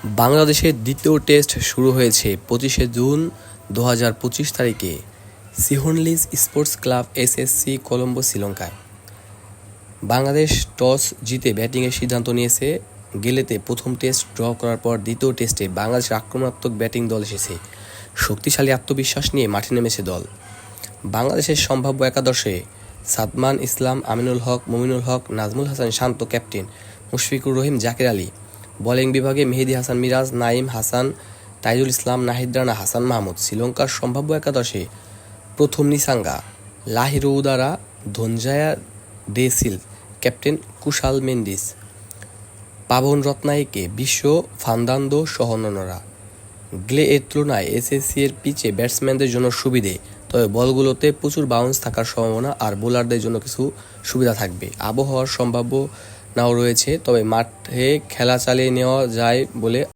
বাংলাদেশের দ্বিতীয় টেস্ট শুরু হয়েছে পঁচিশে জুন দু হাজার পঁচিশ তারিখে, Sinhalese sports club SSC Colombo শ্রীলঙ্কায়। বাংলাদেশ টস জিতে ব্যাটিংয়ের সিদ্ধান্ত নিয়েছে, গেলেতে প্রথম টেস্ট ড্র করার পর দ্বিতীয় টেস্টে বাংলাদেশের আক্রমণাত্মক ব্যাটিং দল এসেছে। শক্তিশালী আত্মবিশ্বাস নিয়ে মাঠে নেমেছে দল। বাংলাদেশের সম্ভাব্য একাদশে সাদমান ইসলাম, আমিনুল হক, মুমিনুল হক, নাজমুল হাসান শান্ত ক্যাপ্টেন, মুশফিকুর রহিম, জাকির আলী বোলিং বিভাগে মেহেদি হাসান মিরাজ নাইম হাসান, তাইজুল ইসলাম, নাহিদ রানা, হাসান মাহমুদ, শ্রীলঙ্কার সম্ভাব্য একাদশে প্রথম নিসাঙ্গা লাহিরৌদারা ধনজায়া ডেসিল, ক্যাপ্টেন কুশাল মেন্ডিস পাবন রত্নাইকে বিশ্ব ফান্দান্দো সহ গ্লে এর তুলনায় এসএসসি এর পিচে ব্যাটসম্যানদের জন্য সুবিধে, তবে বলগুলোতে প্রচুর বাউন্স থাকার সম্ভাবনা আর বোলারদের জন্য কিছু সুবিধা থাকবে। আবহাওয়ার সম্ভাব্য নাও রয়েছে তবে মাঠে খেলা চালিয়ে নেওয়া যায় বলে